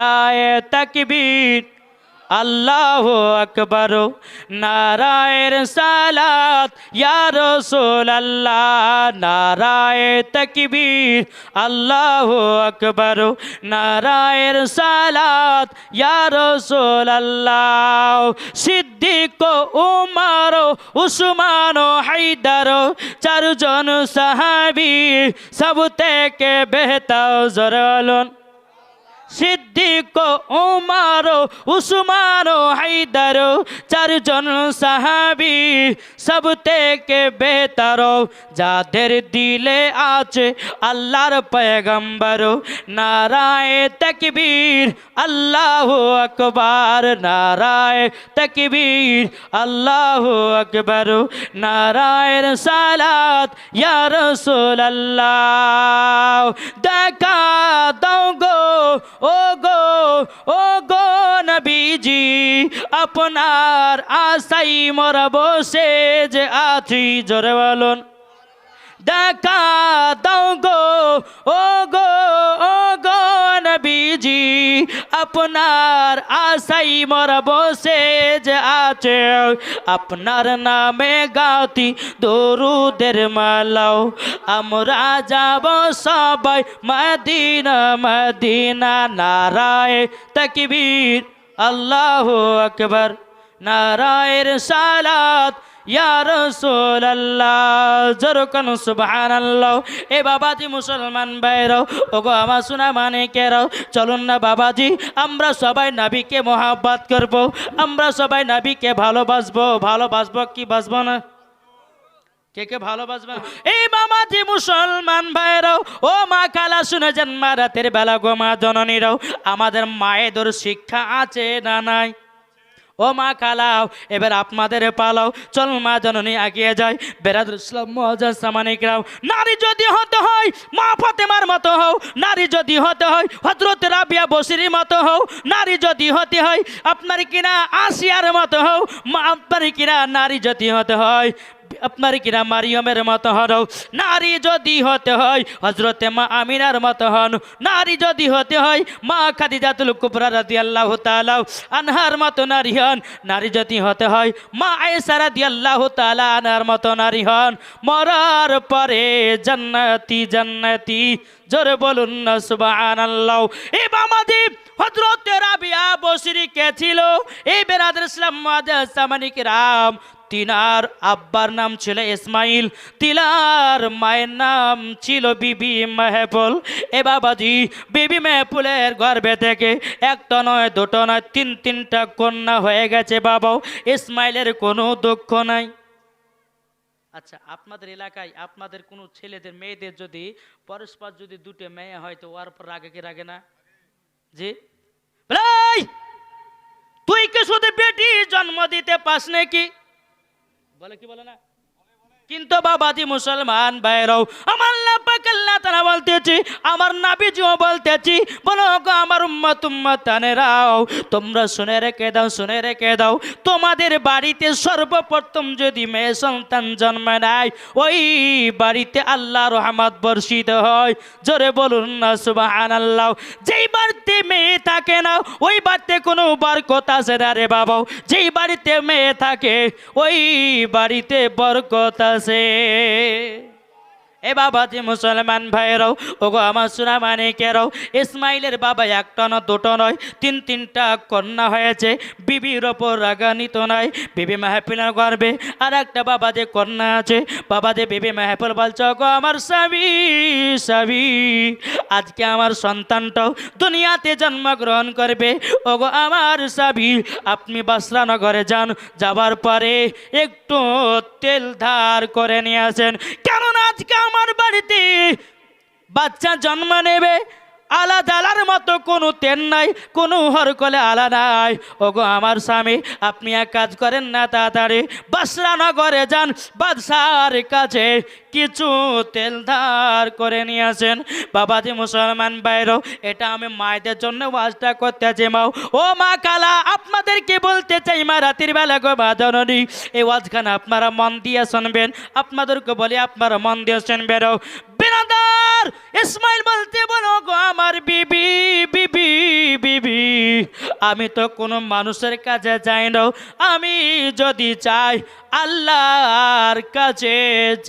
রায় তকবীর। আল্লাহ আকবর, নারায়ের সালাত। ইয়া রসুল আল্লাহ নারায় তকবীর। আল্লাহ আকবর, নারায়ের সালাত। ইয়া রসুল আল্লাহ সিদ্দিক উমার, উসমান হায়দার, চারজন সাহাবি। সব থেকে বেহতার জরলন সিদ্দিক উমার উসমান হায়দার চারজন সাহাবি সব থেকে বেতার যাদের দিলে আছে আল্লাহর পয়গম্বর নারায় তকবীর, আল্লাহ আকবার, নারায় তকবীর, আল্লাহ আকবর নারায়ের সালাত ইয়া রাসূলুল্লাহ। দেখা দাও গো ও গো ও গো নবীজি, আপনার আশাই মরা বসে যে আছি জোরে বলুন। দেখা দাও গো ও আপনার আশাই মোর বসে যে আছে। আপনার নামে গাতি দরুদের মালাও। আমরা যাব সবাই মদিনা মদিনা নারায় তকবীর। আল্লাহ আকবর। নারায়ের সালাত ইয়া রাসূলুল্লাহ জরকান সুবহানাল্লাহ। এ বাবাজি মুসলমান ভাইরাও, ওগো আমার শোনা মানে কেরাও চলুন না বাবাজি, আমরা সবাই নাবিকে মহাব্বত করব, আমরা সবাই নাবিকে ভালোবাসবো ভালোবাসবো কি বাসবো না? কে কে ভালোবাসবে? এই বাবাজি মুসলমান ভাইরাও, ও মা কালা শুনে যান মা রাতের বেলা গো মা জননীরাও, আমাদের মায়েদের শিক্ষা আছে না নাই? ও মা কালাও এবার আপনাদের পালাও। চল মা জননী আগিয়ে যায় বেরাদুল ইসলাম মহাজাজ সামানিকরাও নারী যদি হতে হয়, মা ফাতেমার মতো হও। নারী যদি হতে হয় হজরত রাবিয়া বসির মতো হও। নারী যদি হতে হয়, আপনার কিনা আসিয়ার মতো হও। আপনার কিনা নারী যদি হতে হয়। আপনার কিনা মারিয়মের মতো হন নারী যদি হতে হয় হজরতে মা আমিনার মতো হন নারী যদি হতে হয়, মা খাদিজাতুল কুবরা রাদি আল্লাহ তালাও আনহার মতো নারী হন। নারী যদি হতে হয়, মা আয়েসা রাদি আল্লাহ তালা আনহার মতো নারী হন। মরার পরে জান্নাতি জান্নাতি, জোরে বলুন না সুবাহান আল্লাহ এ বামাদি হজরত বসিরি কে ছিল। এই বেরাদের ইসলাম সামানিক রাম তিনার আব্বার নাম ছিল ইসমাইল, তিলার মায়ের নাম ছিল বিবি মেহপুল এ বাবাজি, বিবি মেহপুলের গর্ভে থেকে একটা নয়, দুটো নয়, তিন তিনটা কন্যা হয়ে গেছে বাবাও, ইসমাইলের কোনো দুঃখ নাই। আচ্ছা আপনাদের এলাকায় আপনাদের কোনো ছেলেদের, মেয়েদের যদি পরস্পর যদি দুটো মেয়ে হয়, তো ওর পর রাগে কি রাগে না? জি। বলে, "এই, তুই কি শুধু বেটি জন্ম দিতে পাস নাকি? বলে কি বলে না? কিন্তু বাবাজি মুসলমান ভাইরাও, আমার আল্লাহ তারা বলতেছি, আমার নাবিজিও বলতেছি, বলো গো আমার উম্মত উম্মতানেরাও, তোমরা শুনে রেখে দাও, শুনে রেখে দাও, তোমাদের বাড়িতে সর্বপ্রথম যদি মেয়ে সন্তান জন্মে নেয়, ওই বাড়িতে আল্লাহ রহমত বর্ষিত হয়। জোরে বলুন না সুবাহান আল্লাহ যেই বাড়িতে মেয়ে থাকে না, ওই বাড়িতে কোনো বরকত আছে না রে বাবা যেই বাড়িতে মেয়ে থাকে, ওই বাড়িতে বরকত আছে আছে এ বাবাজি মুসলমান ভাইরাও ওগো আমার সোনা মানিকেরাও ইসমাইলের বাবা একটা না দুটো নয়, তিন তিনটা কন্যা হয়েছে, বিবির ওপর রাগানিত নয়, বিবি মাহফিলের গর্বে আর একটা বাবা যে কন্যা আছে বাবা যে বিবি মাহফিল বলছে, ওগো আমার স্বামী স্বামী, আজকে আমার সন্তানটাও দুনিয়াতে জন্মগ্রহণ করবে, ওগো আমার স্বামী, আপনি বাসরানগরে যান, যাবার পরে একটু তেল ধার করে নিয়ে আসেন কেননা আজকে আমার বাড়িতে বাচ্চা জন্ম নেবে। আলাদা আলার মতো কোনো তেল নাই, কোনো হরকলে আলা নাই। ওগো আমার স্বামী, আপনি এক কাজ করেন না তাড়াতাড়ি। বাসরানগরে যান, বাদশার কাছে কিছু তেল ধার করে নিয়ে আসেন। বাবাজি মুসলমান বাইরো, এটা আমি মায়েদের জন্য ওয়াজটা করতে চাই মাও ও মা কালা আপনাদেরকে বলতে চাই মা রাতের বেলা গো মা এই ওয়াজখানা আপনারা মন দিয়ে শুনবেন, আপনাদেরকে বলি আপনারা মন দিয়ে শুনবেন। বিনাদার ইসমাইল বলতে, বলো গো আমার বিবি বিবি বিবি, আমি তো কোনো মানুষের কাছে যাই না। আমি যদি চাই আল্লাহর কাছে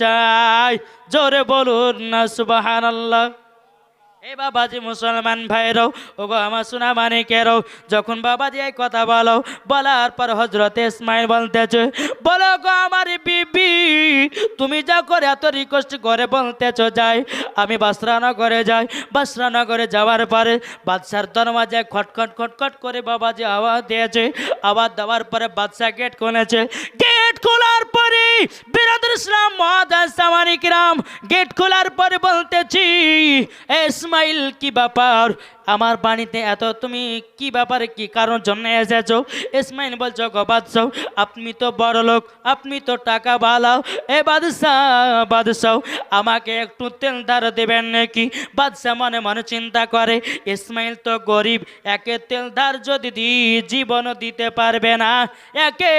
যাই, জোরে বলুন না সুবাহান আল্লাহ এ বাবাজি মুসলমান ভাইরাও ওগো আমার সোনা মানিকেরও যখন বাবাজি এই কথা বলো, বলার পর হজরত ইসমাইল বলতেছে, বলো গো আমার বিবি, তুমি যা করে এত রিকোয়েস্ট করে বলতেছো যাই, আমি বাসরানগরে যাই। বাসরানগরে যাওয়ার পরে বাদশার দরওয়াজায় খটখট খটখট করে বাবাজি আওয়াজ দিয়েছে, আওয়াজ দেওয়ার পরে বাদশাহ গেট খুলেছে। গেট খোলার পরে বিরাদুল ইসলাম মহাদাস সামানিকরাম গেট খোলার পরে বলতেছি ইসমাইল কি ব্যাপার? আমার বাড়িতে এত, তুমি কি ব্যাপারে, কি কারণ জন্য এসেছ? ইসমাইল বলছো গো বাদশাহ আপনি তো বড় লোক, আপনি তো টাকা বালাও। এ বাদশাহ বাদশাহ, আমাকে একটু তেল ধার দেবেন নাকি? বাদশাহ মনে মনে চিন্তা করে, ইসমাইল তো গরিব, একে তেল ধার যদি দিই জীবনও দিতে পারবে না। একে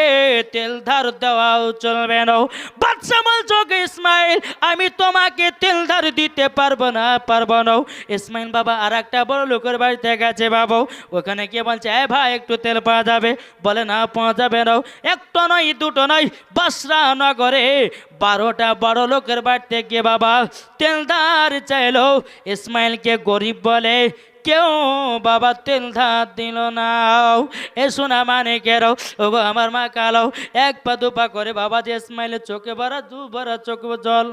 তেল ধার দেওয়াও চলবে না। বাদশাহ বলছো ইসমাইল, আমি তোমাকে তেল ধার দিতে পারব না পারব না। ইসমাইল বাবা আর একটা বড় লোকের বাড়িতে গেছে বাবু, ওখানে গিয়ে বলছে, এ ভাই, একটু তেল পাওয়া যাবে? বলে, না, পাওয়া যাবে না। একটা নয়, দুটো নয়, বাসরা নগরে বারোটা বড় লোকের বাড়িতে গিয়ে বাবা তেলদার চাইলো। ইসমাইলকে গরিব বলে, কেউ বাবা তেল ধার দিল না। এ শোনা মানে কেরো ওগো, আমার মা কালো। এক পা দুপা করে বাবা যে ইসমাইলের চোখে ভরা, দু ভরা চোখে জল।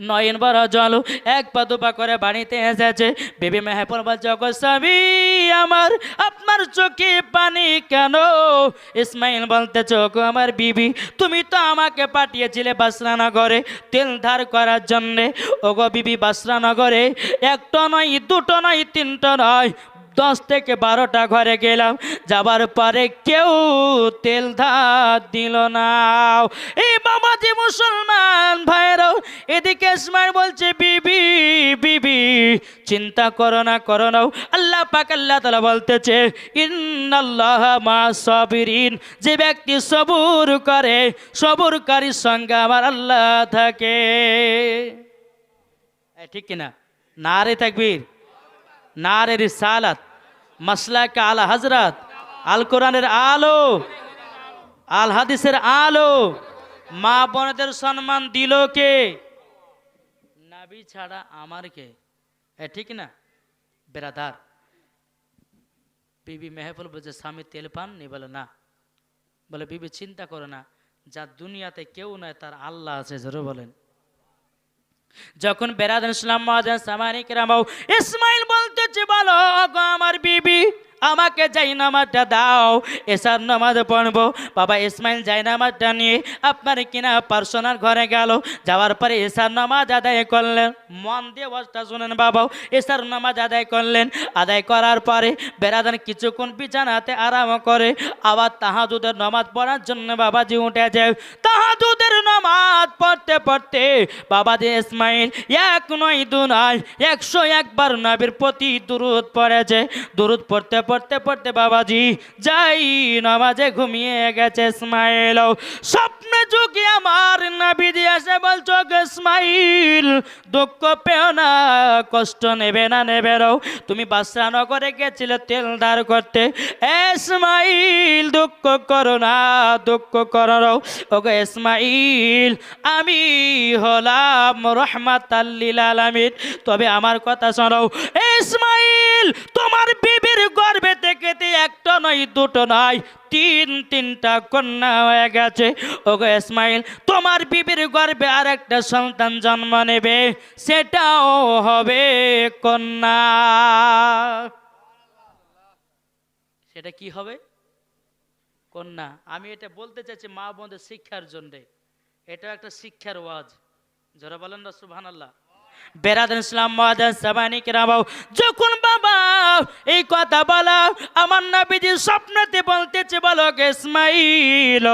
নয়ন বড় জল, এক পা দুপা করে বাড়িতে এসেছে। বেবি মেহপুর বলছে "ওগো স্বামী আমার, আপনার চোখে পানি কেন? ইসমাইল বলতে, চোখ আমার বিবি, তুমি তো আমাকে পাঠিয়েছিলে বাসরানগরে তেল ধার করার জন্যে। ওগো বিবি, বাসরানগরে একটা নয়, দুটো নয়, তিনটা নয় দশ থেকে বারোটা ঘরে গেলাম, যাবার পরে কেউ তেল ধার দিল না। এই বাবাজি মুসলমান ভাইরাও এদিকে ইসমাইল বলছে, বিবি বিবি, চিন্তা করো না করো না। আল্লাহ পাক আল্লাহ তালা বলতেছে, ইন্নাল্লাহ মা সাবিরিন। যে ব্যক্তি সবুর করে, সবুরকারীর সঙ্গে আমার আল্লাহ থাকে। ঠিক কিনা? না রে তাকবীর। নারে রিসালাত, মাসলাকে আল হজরত আল কোরআনের আলো আল হাদিসের আলো। মা বোনদের সম্মান দিল কে? নাবি ছাড়া আমার কে? এ ঠিক না? বেরাদার। বিবি মেহফুল বলছে, স্বামী তেল পান নি বলে, না। বলে, বিবি চিন্তা করে না, যা দুনিয়াতে কেউ নয়, তার আল্লাহ আছে। জোরে বলেন। যখন বেরাদ ইসলাম ইসমাইল বলতেছে বলো গো আমার বিবি, আমাকে যাই নামাজটা দাও, এসার নামাজ পড়ব। বাবা ইসমাইল যাই নামাজটা নিয়ে আপনার কিনা পার্সোনাল ঘরে গেল। যাওয়ার পরে এসার নামাজ আদায় করলেন। মন দিয়ে বসটা শুনেন বাবাও এসার নামাজ আদায় করলেন। আদায় করার পরে বেড়াদান কিছুক্ষণ বিছানাতে আরাম করে আবার তাহাজুদের নামাজ পড়ার জন্য বাবাজি উঠে যায়। তাহাজুদের নামাজ পড়তে পড়তে বাবা দে ইসমাইল এক নয়, দু নয়, একশো একবার নবীর প্রতি দুরুদ পড়েছে। দুরুদ পড়তে পড়তে পড়তে বাবাজি যাই নামাজে ঘুমিয়ে গেছে ইসমাইল স্বপ্নে যুগে আমার নাবিজি ইসমাইল দুঃখ পেও না, কষ্ট নেবে না, নেবে রও। তুমি বাসা নগরে গেছিলে তেল ধার করতে। ইসমাইল দুঃখ করো না, দুঃখ করো ওগো ইসমাইল আমি হলাম রহমাত আল্লিল আলামিন। তবে আমার কথা শোনো। ইসমাইল তোমার বিবির তে একটা নয়, দুটো নয়, তিন, তিনটা কন্যা হয়ে গেছে। ওগো ইসমাইল, তোমার বিবির গর্ভে আর একটা সন্তান জন্ম নেবে, সেটাও হবে কন্যা। সেটা কি হবে? কন্যা। আমি এটা বলতে চাইছি মা বোনদের শিক্ষার জন্যে। এটা একটা শিক্ষার ওয়াজ। যারা বলেন না সুবহান আল্লাহ বেরাদান ইসলাম সাবানি যখন বাবা এই কথা বলা, আমার নাবিজি স্বপ্নতে বলতেছে, বলো গে ইসমাইল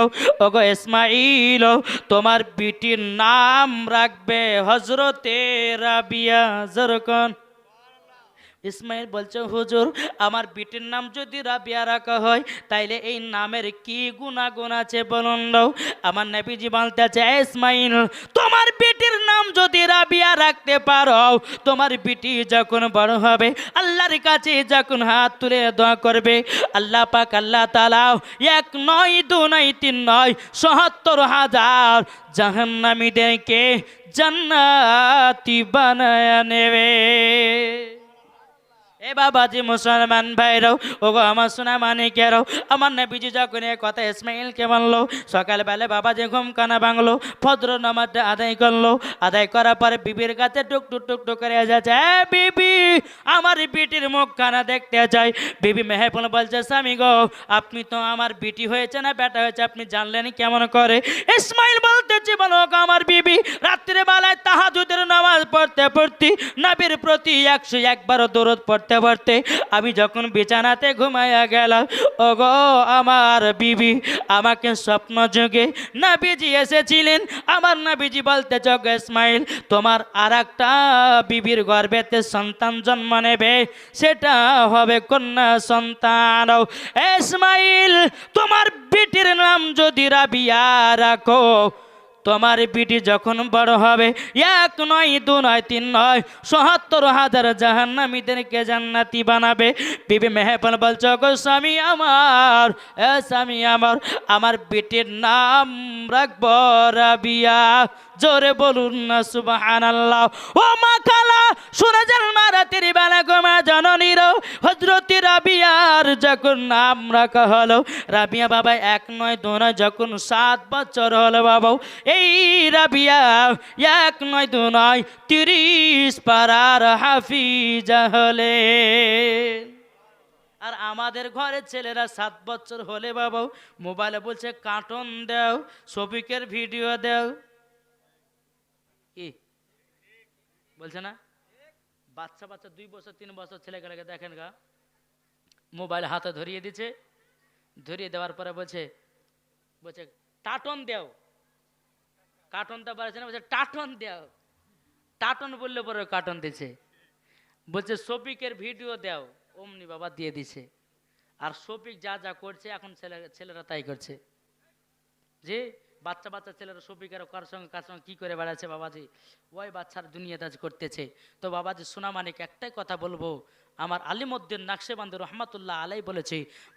ওগো ইসমাইল, তোমার বিটির নাম রাখবে হজরতে রাবিয়া জরকন ইসমাইল বলছে, হুজুর, আমার বিটির নাম যদি রাবিয়া রাখা হয়, তাইলে এই নামের কি গুণাগুণ আছে বলুন আমার নবীজি বলতে আছে ইসমাইল, তোমার বিটির নাম যদি রাবিয়া রাখতে পারো, তোমার বিটি যখন বড় হবে, আল্লাহর কাছে যখন হাত তুলে দোয়া করবে, আল্লাহ পাক, আল্লাহ তালা এক নয়, দু নয়, তিন নয় সহাত্তর হাজার জাহান্নামীদেরকে জান্নাতি বানায় নেবে। এ বাবাজি মুসলমান ভাইরাও ও গো আমার সোনা মানিকেরাও আমার নবীজি যখন এ কথা ইসমাইলকে মানলো সকালবেলা বাবাজি ঘুম কানা ভাঙলো ভদ্র নামাজটা আদায় করল, আদায় করার পরে বিবির কাছে টুক টুক টুক টুক করে যাচ্ছে, "এ বিবি, আমার বিটির মুখ কানা দেখতে চাই। বিবি মেহেপুল বলছে, স্বামী গো, আপনি তো আমার বিটি হয়েছে না বেটা হয়েছে, আপনি জানলেন কেমন করে? ইসমাইল বলো গো আমার বিবি। রাত্রে বেলায় তাহাজুদের নামাজ পড়তে পড়তে, নবীর প্রতি একশো একবারও দরদ পড়তে পড়তে, আমি যখন বিছানাতে ঘুমাইয়া গেলাম ও গো আমার বিবি, আমাকে স্বপ্ন যুগে নাবিজি এসেছিলেন। আমার নাবিজি বলতে চোখ ইসমাইল, তোমার আর একটা বিবির গর্ভেতে সন্তান জন্ম নেবে, সেটা হবে কন্যা সন্তান। ইসমাইল, তোমার বিটির নাম যদি রাবিয়া রাখো তোমার পিটি যখন বড় হবে, এক নয়, দু নয়, তিন নয় সহাত্তর হাজার জাহান্নামীদেরকে জান্নাতি বানাবে? বিবি মেহেপাল বলছ গো স্বামী আমার, এ স্বামী আমার আমার বিটির নাম রাখব রাবিয়া। জোরে বলুন না সুবাহান আল্লাহ ও মা খালা সুরাজের মারাতির বেলা গোমা জননীর হজরতি রাবিয়ার যখন নাম রাখা হলো, রাবিয়া বাবা, এক নয়, দু নয়, যখন সাত বছর হলো বাবা এই রাবিয়া, এক নয়, দু নয়, তিরিশ পাড়ার হাফিজা হলে। আর আমাদের ঘরের ছেলেরা সাত বছর হলে বাবা মোবাইলে বলছে, কার্টুন দাও শফিকের ভিডিও দাও। কি? বলছে না? বাচ্চা বাচ্চা, দুই বছর, তিন বছর ছেলেগুলোকে দেখেন গা। মোবাইল হাতে ধরিয়ে দিচ্ছে। ধরিয়ে দেওয়ার পরে বলছে বলছে টাটন দেও। কার্টন তো পারছে না, বলছে, টাটন দেও। টাটন বললে পরে কার্টন দিছে বলছে, শফিকের ভিডিও দাও। অমনি বাবা দিয়ে দিছে আর শফিক যা যা করছে, এখন ছেলে, ছেলেরা তাই করছে। যে বাচ্চা বাচ্চা ছেলেরা শফিকের কার সঙ্গে কার সঙ্গে কী করে বেড়াচ্ছে বাবাজি? ওই বাচ্চার দুনিয়াতে আজ করতেছে। তো বাবাজি সোনামানিক একটাই কথা বলব। আমার আলিমুদ্দিন নাকশেবান্দ রহমাতুল্লাহ আলাই বলেছে